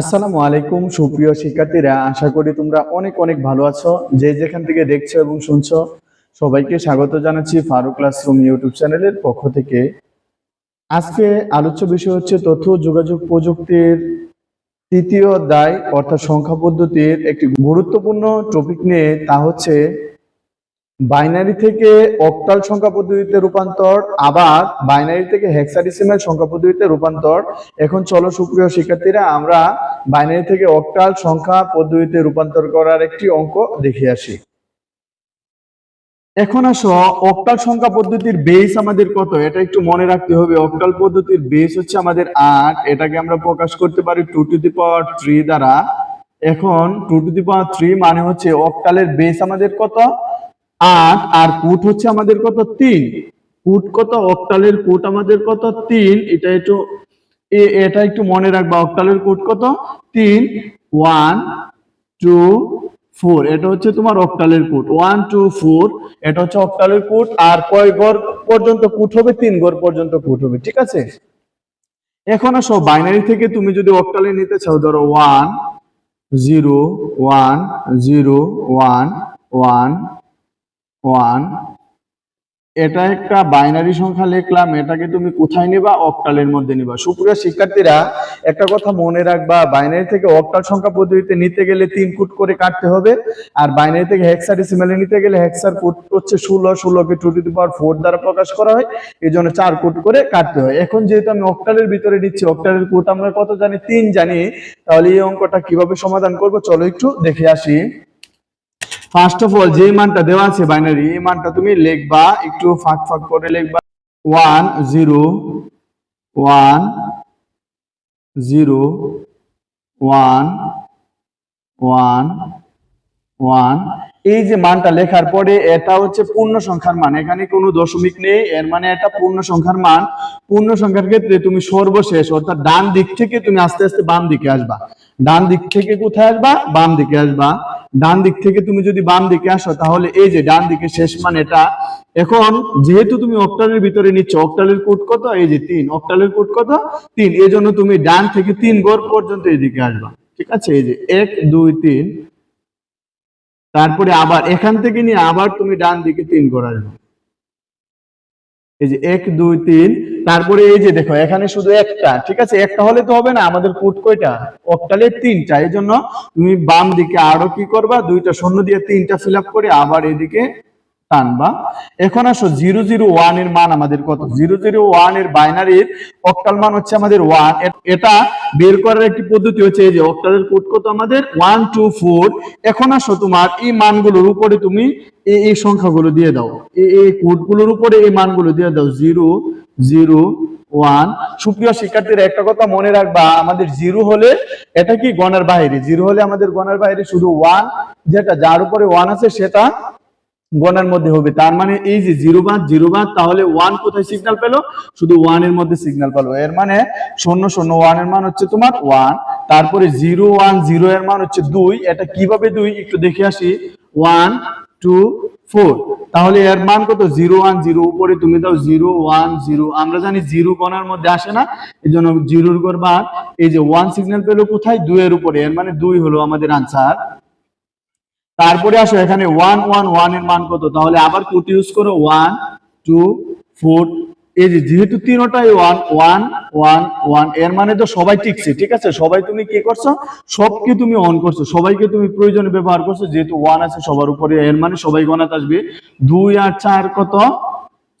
আসসালামু আলাইকুম, সুপ্রিয় শিক্ষার্থীরা। আশা করি তোমরা অনেক অনেক ভালো আছো। যে যেখান থেকে দেখছ এবং শুনছো, সবাইকে স্বাগত জানাচ্ছি ফারুক ক্লাসরুম ইউটিউব চ্যানেলের পক্ষ থেকে। আজকে আলোচ্য বিষয় হচ্ছে তথ্য যোগাযোগ প্রযুক্তির তৃতীয় অধ্যায় অর্থাৎ সংখ্যা পদ্ধতির একটি গুরুত্বপূর্ণ টপিক নিয়ে, তা হচ্ছে বাইনারি থেকে অক্টাল সংখ্যা পদ্ধতিতে রূপান্তর, আবার বাইনারি থেকে হেক্সাডেসিমাল সংখ্যা পদ্ধতিতে রূপান্তর। এখন চলো সুপ্রিয় শিক্ষার্থীরা, আমরা বাইনারি থেকে অক্টাল সংখ্যা পদ্ধতিতে রূপান্তর করার একটি অঙ্ক দেখে আসি। এখন আসো অক্টাল সংখ্যা পদ্ধতির বেস আমাদের কত? এটা একটু মনে রাখতে হবে অক্টাল পদ্ধতির বেস হচ্ছে আমাদের আট। এটাকে আমরা প্রকাশ করতে পারি two to the power three দ্বারা। এখন two to the power three মানে হচ্ছে অক্টালের বেস আমাদের কত? আট আর কুট হচ্ছে আমাদের কত? তিন। কুট কত? অক্টালের কুট আমাদের কত? তিন। এটা একটু এটা একটু মনে রাখবা, অক্টালের কুট কত? তিন। One, two, four. এটা হচ্ছে তোমার অক্টালের কুট ওয়ান, টু, ফোর। এটা হচ্ছে অক্টালের কুট আর কয় গড় পর্যন্ত কুট হবে? তিন গড় পর্যন্ত কুট হবে। ঠিক আছে? এখন আসো, বাইনারি থেকে তুমি যদি অক্টালে নিতে চাও, ধরো one, zero one zero, one one one. এটা একটা বাইনারি সংখ্যা লিখলাম, এটাকে তুমি কোথায় নিবা? অক্টালের মধ্যে নিবা। সুপ্রিয় শিক্ষার্থীরা, একটা কথা মনে রাখবা, বাইনারি থেকে অক্টাল সংখ্যা পদ্ধতিতে নিতে গেলে তিন ফুট করে কাটতে হবে, আর বাইনারি থেকে হেক্সাডেসিমালে নিতে গেলে হেক্সার ফুট হচ্ছে ষোলো, ষোলোকে টু টু পাওয়ার ফোর দ্বারা প্রকাশ করা হয় এই জন্য চার ফুট করে কাটতে হয়। এখন যেহেতু আমি অক্টালের ভিতরে নিচ্ছি অক্টালের ফুট আমরা কত জানি? তিন জানি, তাহলে এই অঙ্কটা কীভাবে সমাধান করব? চলো একটু দেখে আসি। ফার্স্ট অফ অল যে মানটা দেওয়া আছে বাইনারি এই মানটা তুমি লিখবা, একটু ফাঁক ফাঁক করে লিখবা। One zero one zero one one one এই যে মানটা লেখার পরে এটা হচ্ছে পূর্ণ সংখ্যার মান, এখানে কোনো দশমিক নেই, এর মানে এটা পূর্ণ সংখ্যার মান। পূর্ণ সংখ্যার ক্ষেত্রে তুমি সর্বশেষ, অর্থাৎ ডান দিক থেকে তুমি আস্তে আস্তে বাম দিকে আসবা। ডান দিক থেকে কোথায় আসবা? বাম দিকে আসবা। ডান দিক থেকে তুমি যদি বাম দিকে আসো, তাহলে এই যে ডান দিকে শেষ মান এটা এখন যেহেতু তুমি অক্টালের ভিতরে নিচ্ছ অক্টালের কোড কত? এই যে তিন। অক্টালের কোড কত? তিন। এই জন্য তুমি ডান থেকে তিন গড় পর্যন্ত এইদিকে আসবা। ঠিক আছে? এই যে এক, দুই, তিন। তারপরে আবার এখান থেকে নিয়ে আবার তুমি ডান দিকে তিন গড় আসবে। এই যে এক, দুই, তিন, তারপরে এই যে দেখো, এখানে শুধু একটা, ঠিক আছে? একটা হলে তো হবে না, আমাদের কোট কয়টা? অক্টালের তিনটা, এই জন্য তুমি বাম দিকে আরও কি করবা? দুইটা শূন্য দিয়ে তিনটা ফিল করে আবার এদিকে টানবা এখন আসো, জিরো জিরো ওয়ানের মান আমাদের কত? জিরো জিরো ওয়ানের বাইনারির অক্টাল মান হচ্ছে আমাদের ওয়ান এটা বের করার একটি পদ্ধতি হচ্ছে এই যে অক্টালের কোড কত আমাদের? ওয়ান টু ফোর এখন আসো তোমার, এই মানগুলোর উপরে তুমি এই এই সংখ্যাগুলো দিয়ে দাও। এই কোডগুলোর উপরে এই মানগুলো দিয়ে দাও। জিরো জিরো ওয়ান সুপ্রিয় শিক্ষার্থীরা, একটা কথা মনে রাখবা, আমাদের জিরো হলে এটা কি গণের বাইরে জিরো হলে আমাদের গণের বাইরে শুধু ওয়ান যেটা যার উপরে ওয়ান আছে সেটা গণের মধ্যে হবে। তার মানে এই যে জিরো বাদ জিরো বাদ, তাহলে ওয়ান কোথায় সিগনাল পেল? শুধু ওয়ানের মধ্যে সিগনাল পেল। এর মানে শূন্য শূন্য ওয়ানের মান হচ্ছে তোমার ওয়ান। তারপরে জিরো, ওয়ান, জিরো এর মান হচ্ছে দুই। এটা কীভাবে দুই? একটু দেখে আসি। One, two, four. তাহলে এর মান কত? Zero, one, zero. উপরে তুমি দাও জিরো, ওয়ান, জিরো। আমরা জানি জিরো গণার মধ্যে আসে না। এই জন্য জিরোর গড় বাদ। এই যে ওয়ান সিগন্যাল পেল কোথায়? দুই এর উপরে। এর মানে দুই হলো আমাদের আনসার তারপরে আসো, এখানে ওয়ান ওয়ান ওয়ানের মান কত? তাহলে আবার কোট ইউজ করো? ওয়ান টু ফোর এই যে যেহেতু তিনটাই ওয়ান ওয়ান ওয়ান ওয়ানের মানে তো সবাই টিকছে, ঠিক আছে? সবাই তুমি কি করছ? সবকে তুমি অন করছ। সবাইকে তুমি প্রয়োজনে ব্যবহার করছ, যেহেতু ওয়ান আছে সবার উপরে, এর মানে সবাই গণাত আসবে। দুই আর চার কত?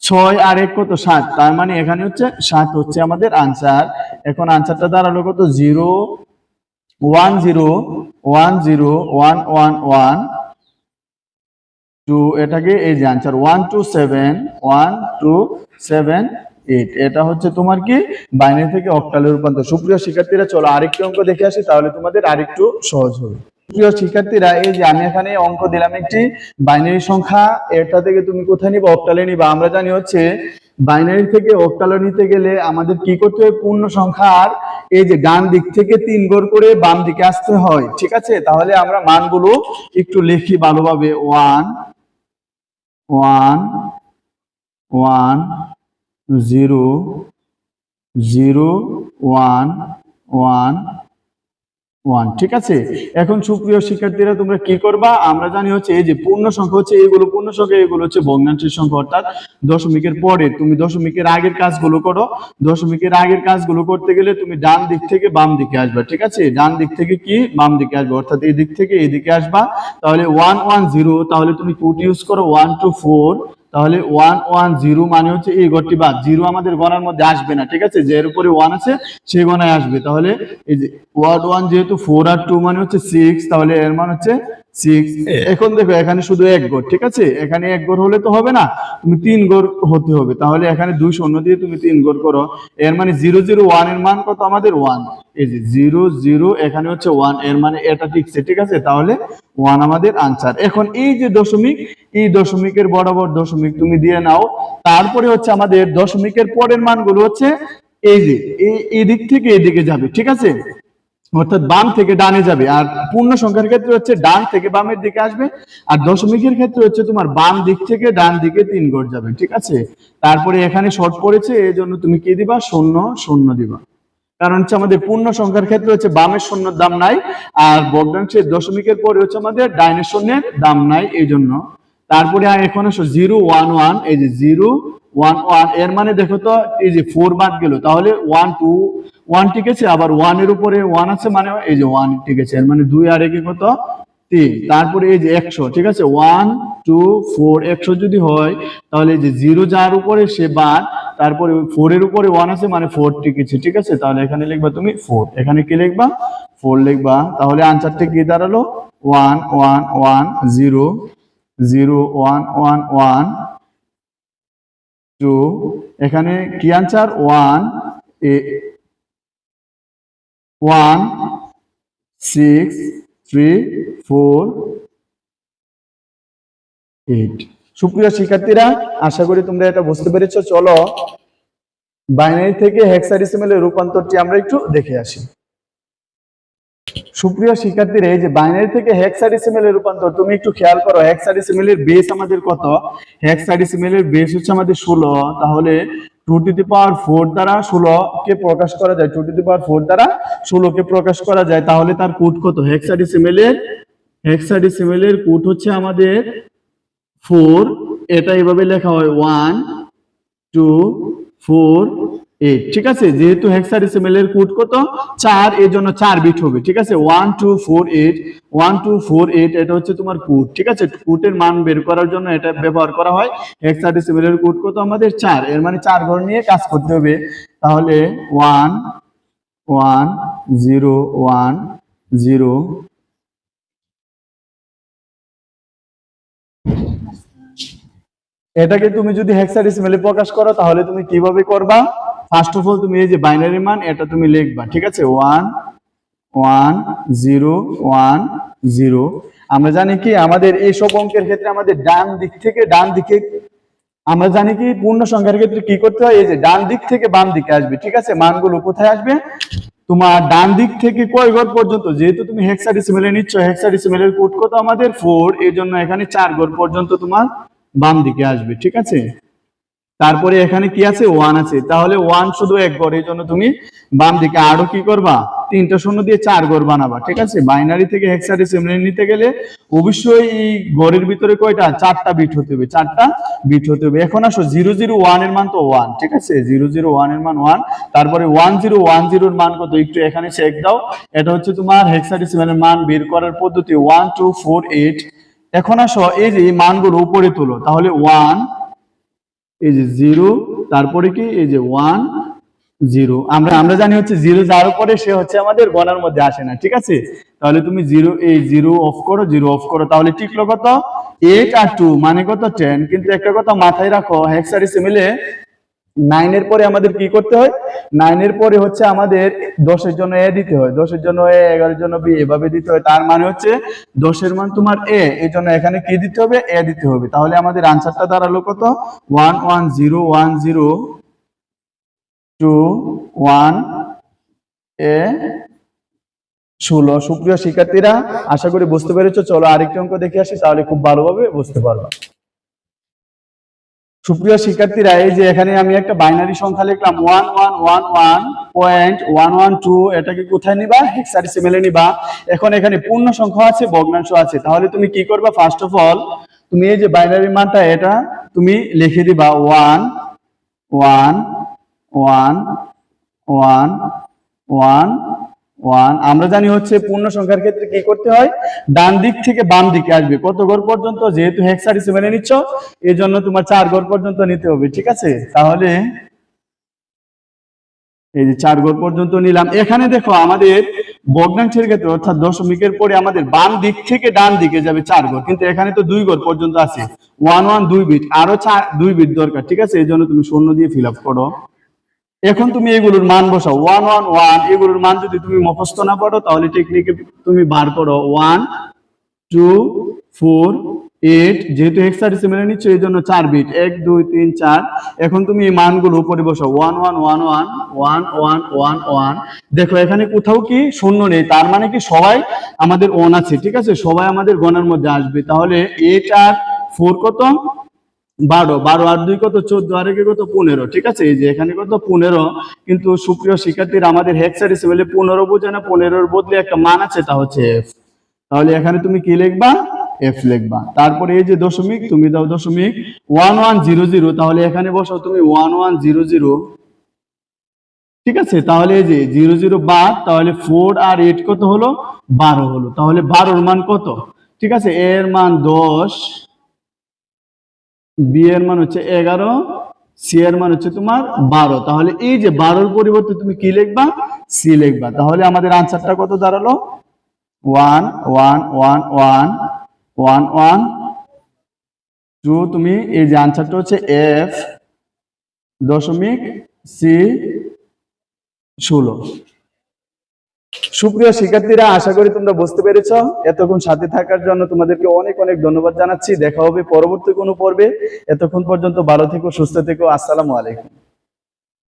ছয় আর এক কত? সাত। তার মানে এখানে হচ্ছে সাত হচ্ছে আমাদের আনসার এখন আনসারটা দাঁড়াল কত? Zero one zero one zero one one one two এটাকে এই যে answer one two seven one two seven eight এটা হচ্ছে তোমার কি? বাইনারি থেকে অক্টালে রূপান্তর। সুপ্রিয় শিক্ষার্থীরা, চলো আরেকটি অঙ্ক দেখে আসি, তাহলে তোমাদের আরেকটু সহজ হবে। প্রিয় শিক্ষার্থীরা, এই যে আমি এখানে অঙ্ক দিলাম একটি বাইনারি সংখ্যা, এটা থেকে তুমি কোথায় নিবা? অক্টালে নিবা। আমরা জানি হচ্ছে, বাইনারি থেকে অক্টালে নিতে গেলে আমাদের কি করতে হবে পূর্ণ সংখ্যার এই যে ডান দিক থেকে তিন গড় করে বাম দিকে আসতে হয়। ঠিক আছে? তাহলে আমরা মানগুলো একটু লিখি ভালোভাবে। One one one zero zero one one one ঠিক আছে? এখন সুপ্রিয় শিক্ষার্থীরা, তোমরা কি করবা? আমরা জানি হচ্ছে এই যে পূর্ণ সংখ্যা হচ্ছে এইগুলো, পূর্ণ সংখ্যা এগুলো হচ্ছে ভগ্নাংশের সংখ্যা, অর্থাৎ দশমিকের পরে। তুমি দশমিকের আগের কাজগুলো করো। দশমিকের আগের কাজগুলো করতে গেলে তুমি ডান দিক থেকে বাম দিকে আসবা, ঠিক আছে? ডান দিক থেকে কি? বাম দিকে আসবে, অর্থাৎ এই দিক থেকে এই দিকে আসবা। তাহলে ওয়ান ওয়ান জিরো তাহলে তুমি কুট ইউজ করো ওয়ান টু ফোর তাহলে ওয়ান ওয়ান জিরো মানে হচ্ছে এই গড়টি বাদ। জিরো আমাদের গণার মধ্যে আসবে না, ঠিক আছে? যে এর উপরে ওয়ান আছে সেই গণায় আসবে। তাহলে এই যে ওয়ার্ড ওয়ান যেহেতু ফোর আর টু মানে হচ্ছে সিক্স তাহলে এর মান হচ্ছে সিক্স এখন দেখো এখানে শুধু এক গড় ঠিক আছে? এখানে এক গড় হলে তো হবে না তুমি তিন গড় হতে হবে। তাহলে এখানে দুই শূন্য দিয়ে তুমি তিন গড় করো। এর মানে জিরো জিরো ওয়ানের মান কত আমাদের? ওয়ান। এই যে জিরো জিরো এখানে হচ্ছে ওয়ানের মানে এটা ঠিকছে ঠিক আছে? তাহলে ওয়ান আমাদের আনসার। এখন এই যে দশমিক এই দশমিকের বরাবর দশমিক তুমি দিয়ে নাও। তারপরে হচ্ছে আমাদের দশমিকের পরের মানগুলো হচ্ছে এই যে এই- দিক থেকে এদিকে যাবে ঠিক আছে? অর্থাৎ বাম থেকে ডানে যাবে। আর পূর্ণ সংখ্যার ক্ষেত্রে হচ্ছে ডান থেকে বামের দিকে আসবে। আর দশমিকের ক্ষেত্রে হচ্ছে তোমার বাম দিক থেকে ডান দিকে তিন গড় যাবে, ঠিক আছে? তারপরে এখানে শর্ট পড়েছে এই জন্য তুমি কি দিবা? শূন্য শূন্য দিবা। কারণ হচ্ছে আমাদের পূর্ণ সংখ্যার ক্ষেত্রে হচ্ছে বামের শূন্যর দাম নাই, আর ভগ্নাংশের দশমিকের পরে হচ্ছে আমাদের ডাইনের শূন্যের দাম নাই এই জন্য তারপরে এখন আসো জিরো ওয়ান ওয়ান এই যে জিরো ওয়ান ওয়ানের মানে দেখো তো, এই যে ফোর বাদ গেল, তাহলে ওয়ান টু ওয়ান টিকেছে, আবার ওয়ানের উপরে ওয়ান আছে মানে এই যে ওয়ান টিকেছে মানে দুই আর একে কত? তিন। তারপরে এই যে একশো, ঠিক আছে? ওয়ান টু ফোর একশো যদি হয়, তাহলে এই যে জিরো যার উপরে সে বাদ তারপরে ফোর এর উপরে ওয়ান আছে মানে ফোর টিকেছে, ঠিক আছে? তাহলে এখানে লিখবা তুমি ফোর এখানে কি লিখবা? ফোর লিখবা। তাহলে আনসারটা কি দাঁড়াল? One one one zero zero one one one two এখানে কি answer one one six three four eight সুপ্রিয় শিক্ষার্থীরা, আশা করি তোমরা এটা বুঝতে পেরেছ। চলো বাইনারি থেকে হেক্সাডেসিমেলের রূপান্তরটি আমরা একটু দেখে আসি। সুপ্রিয় শিক্ষার্থীরা, এই যে বাইনারি থেকে হেক্সাডেসিমেলের রূপান্তর, তুমি একটু খেয়াল করো হেক্সাডেসিমেলের বেস আমাদের কত? হেক্সাডেসিমেলের বেস হচ্ছে আমাদের ষোলো, তাহলে two to the power four দ্বারা ষোলো কে প্রকাশ করা যায়। Two to the power four দ্বারা ষোলো কে প্রকাশ করা যায়। তাহলে তার কোট কত? হেক্সাডিসিমেলের হেক্সাডিসিমেলের কোট হচ্ছে আমাদের ফোর এটা এভাবে লেখা হয়। ওয়ান টু ফোর এইট ঠিক আছে? যেহেতু হেক্সাডেসিমেল এর কোড কত? চার এর জন্য চার বিট হবে, ঠিক আছে? One two four eight one two four eight এটা হচ্ছে তোমার কোড ঠিক আছে? কোডের মান বের করার জন্য এটা ব্যবহার করা হয়। হেক্সাডেসিমেল এর কোড কত আমাদের? চার, এর মানে চার ঘর নিয়ে কাজ করতে হবে। তাহলে one one zero one zero এটাকে তুমি যদি হেক্সাডেসিমেলে প্রকাশ করো, তাহলে তুমি কীভাবে করবা? ফার্স্ট অফ অল তুমি এই যে বাইনারি মান, এটা তুমি লিখবা, ঠিক আছে? One one zero one zero আমরা জানি কি, আমাদের এই সব অঙ্কের ক্ষেত্রে আমাদের ডান দিক থেকে ডান দিকে, আমরা জানি কি, পূর্ণ সংখ্যার ক্ষেত্রে কি করতে হয়? এই যে ডান দিক থেকে বাম দিকে আসবে, ঠিক আছে? মানগুলো কোথায় আসবে? তোমার ডান দিক থেকে কয় ঘর পর্যন্ত? যেহেতু তুমি হেক্সা হেক্সাডেসিমেলে নিচ্ছ হেক্সা হেক্সাডেসিমেলের কোড কত আমাদের? ফোর এই জন্য এখানে চার ঘর পর্যন্ত তোমার বাম দিকে আসবে, ঠিক আছে? তারপরে এখানে কি আছে? ওয়ান আছে। তাহলে ওয়ান শুধু এক ঘর, এই জন্য তুমি বাম দিকে আরও কি করবা? তিনটা শূন্য দিয়ে চার ঘর বানাবা, ঠিক আছে? বাইনারি থেকে হেক্সাডেসিমেল নিতে গেলে অবশ্যই এই ঘরের ভিতরে কয়টা? চারটা বিট হতে হবে, চারটা বিট হতে হবে। এখন আসো জিরো জিরো ওয়ানের মান তো ওয়ান ঠিক আছে? জিরো জিরো ওয়ানের মান ওয়ান তারপরে ওয়ান জিরো ওয়ান জিরোর মান কত? একটু এখানে চেক দাও। এটা হচ্ছে তোমার হেক্সাডেসিমেলের মান বের করার পদ্ধতি ওয়ান টু ফোর এইট এখন আসো, এই যে মানগুলো উপরে তোলো, তাহলে ওয়ান এই যে জিরো, তারপরে কি? এই যে ওয়ান, জিরো। আমরা আমরা জানি হচ্ছে জিরো যার উপরে সে হচ্ছে আমাদের গণার মধ্যে আসে না, ঠিক আছে? তাহলে তুমি জিরো, এই জিরো অফ করো, জিরো অফ করো। তাহলে টিকলো কত? এইট আর টু মানে কত? টেন কিন্তু একটা কথা মাথায় রাখো হেক্সাডেসিমেলে নাইনের পরে আমাদের কি করতে হয়? নাইনের পরে হচ্ছে আমাদের দশের জন্য এ দিতে হয়। দশের জন্য এ এগারোর জন্য বি এভাবে দিতে হয়। তার মানে হচ্ছে দশের মান তোমার এ এই জন্য এখানে কি দিতে হবে? এ দিতে হবে। তাহলে আমাদের আনসারটা দাঁড়াল কত? One one zero one zero two one A ষোলো। সুপ্রিয় শিক্ষার্থীরা, আশা করি বুঝতে পেরেছ। চলো আরেকটি অঙ্ক দেখে আসি, তাহলে খুব ভালোভাবে বুঝতে পারবা সুপ্রিয় শিক্ষার্থীরা, এই যে এখানে আমি একটা বাইনারি সংখ্যা লিখলাম one one one one point one one two এটাকে কোথায় নিবা? হেক্সাডেসিমেলে নিবা। এখন এখানে পূর্ণ সংখ্যা আছে, ভগ্নাংশ আছে। তাহলে তুমি কি করবা? ফার্স্ট অফ অল তুমি এই যে বাইনারি মানটা, এটা তুমি লিখে দিবা one one one one one one আমরা জানি হচ্ছে পূর্ণ সংখ্যার ক্ষেত্রে কি করতে হয়? ডান দিক থেকে বাম দিকে আসবে। কত ঘর পর্যন্ত? যেহেতু হেক্সাডেসিমেলে নিচ্ছ এই জন্য তোমার চার ঘর পর্যন্ত নিতে হবে, ঠিক আছে? তাহলে এই যে চার ঘর পর্যন্ত নিলাম। এখানে দেখো আমাদের ভগ্নাংশের ক্ষেত্রে, অর্থাৎ দশমিকের পরে আমাদের বাম দিক থেকে ডান দিকে যাবে চার ঘর। কিন্তু এখানে তো দুই ঘর পর্যন্ত আছে। ওয়ান ওয়ান দুই বিট আরও চার, দুই বিট দরকার, ঠিক আছে? এই জন্য তুমি শূন্য দিয়ে ফিল আপ করো। এখন তুমি এগুলোর মান বসাও। ওয়ান ওয়ান ওয়ান, এগুলোর মান যদি তুমি মুখস্থ না পড়ো তাহলে টেকনিকে তুমি বার করো। ওয়ান, টু, ফোর, এইট, যেহেতু হেক্সাডেসিমেলে নিচ্ছ এই জন্য চার বিট এক, দুই, তিন, চার। এখন তুমি এই মানগুলো উপরে বসাও। One one one one one one one one. দেখো, এখানে কোথাও কি শূন্য নেই। তার মানে কি সবাই আমাদের ওয়ান আছে, ঠিক আছে? সবাই আমাদের গণের মধ্যে আসবে। তাহলে এইট আর ফোর কত? বারো বারো আর দুই কত চোদ্দ, আর একে কত পনেরো, ঠিক আছে? এই যে এখানে কত পনেরো, কিন্তু সুপ্রিয় শিক্ষার্থীর, আমাদের হেক্সাডেসিমেলে পনেরো বোঝে না, পনেরোর বদলে একটা মান আছে, তা হচ্ছে এফ তাহলে এখানে তুমি কি লিখবা? এফ লিখবা। তারপরে এই যে দশমিক, তুমি দাও দশমিক ওয়ান ওয়ান জিরো জিরো তাহলে এখানে বসাও তুমি ওয়ান ওয়ান জিরো জিরো ঠিক আছে? তাহলে এই যে জিরো জিরো বাদ, তাহলে ফোর আর এইট কত হলো? বারো হলো। তাহলে বারোর মান কত? ঠিক আছে? এর মান দশ বি এর মান হচ্ছে এগারো সি এর মান হচ্ছে তোমার বারো। তাহলে এই যে বারোর পরিবর্তে তুমি কি লিখবা? সি লিখবা। তাহলে আমাদের আনসারটা কত দাঁড়াল? One one one one one one two তুমি এই যে আনসারটা হচ্ছে এফ দশমিক সি ষোলো। সুপ্রিয় শিক্ষার্থীরা, আশা করি তোমরা বুঝতে পেরেছ। এতক্ষণ সাথে থাকার জন্য তোমাদেরকে অনেক অনেক ধন্যবাদ জানাচ্ছি। দেখা হবে পরবর্তী কোনো পর্বে। এতক্ষণ পর্যন্ত ভালো থেকো, সুস্থ থেকো। আসসালামু আলাইকুম।